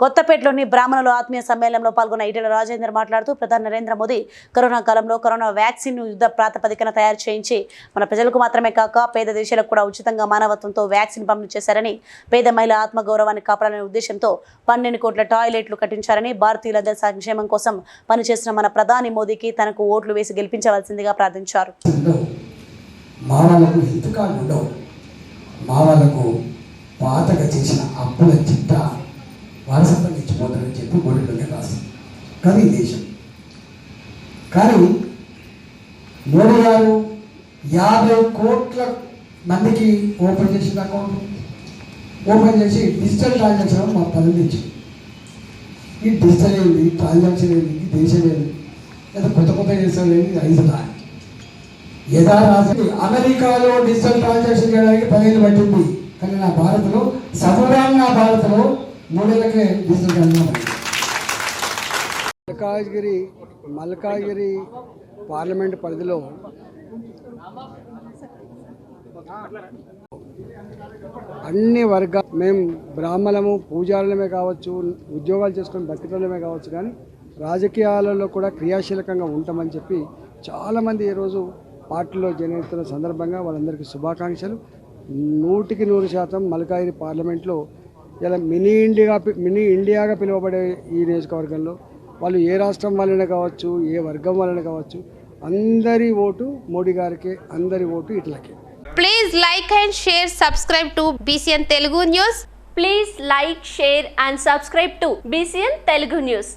కొత్తపేటలోని బ్రాహ్మణులు ఆత్మీయ సమ్మేళనంలో పాల్గొన్న ఈటెల రాజేందర్ మాట్లాడుతూ ప్రధాని నరేంద్ర మోదీ కరోనా కాలంలో కరోనా వ్యాక్సిన్ యుద్ధ ప్రాతిపదికన తయారు చేయించి మన ప్రజలకు మాత్రమే కాక పేద దేశాలకు కూడా ఉచితంగా మానవత్వంతో వ్యాక్సిన్ పంపిణీ చేశారని పేద మహిళ ఆత్మగౌరవాన్ని కాపాడాలనే ఉద్దేశంతో పన్నెండు కోట్ల టాయిలెట్లు కట్టించారని భారతీయులందరి సంక్షేమం కోసం పనిచేసిన మన ప్రధాని మోదీకి తనకు ఓట్లు వేసి గెలిపించవలసిందిగా ప్రార్థించారు. మానవులకు మామలకు ఉండవు. పాతగా చేసిన అప్పుల చిట్టా వారసత్వం ఇచ్చిపోతారని చెప్పి గోడలోనే రాసింది కానీ దేశం. కానీ మోడీ గారు యాభై కోట్ల మందికి ఓపెన్ చేసిన అకౌంట్. ఓపెన్ చేసి డిజిటల్ ట్రాన్సాక్షన్ మా పనులు ఇచ్చింది ఈ డిజిటల్ ఏంది? ట్రాన్సాక్షన్ ఏంది? ఈ దేశం ఏంది? లేదా కొత్త కొత్త దేశాలు ఏంది? ఐదు దాని యథారాజు అమెరికాలో డిజిటల్ ట్రాన్సాక్షన్ చేయడానికి పదిహేను పట్టింది. కానీ నా భారత్లో సమరాంగ నా భారత్లో మూడేళ్ళకే డిజిటల్ మల్కాజ్గిరి మల్కాజ్గిరి పార్లమెంట్ పరిధిలో అన్ని వర్గాలు మేము బ్రాహ్మణము పూజారులమే కావచ్చు ఉద్యోగాలు చేసుకుని బతికలమే కావచ్చు కానీ రాజకీయాలలో కూడా క్రియాశీలకంగా ఉంటామని చెప్పి చాలామంది ఈరోజు పార్టీలో జనవుతున్న సందర్భంగా వాళ్ళందరికీ శుభాకాంక్షలు. నూటికి నూరు శాతం మల్కాగిరి పార్లమెంట్లో ఇలా మినీ ఇండియా మినీ ఇండియాగా పిలువబడే ఈ నియోజకవర్గంలో వాళ్ళు ఏ రాష్ట్రం వలన కావచ్చు ఏ వర్గం వలన కావచ్చు అందరి ఓటు మోడీ గారికి అందరి vote ఇట్లకే. Please like and share subscribe to BCN Telugu news please like share and subscribe to BCN Telugu news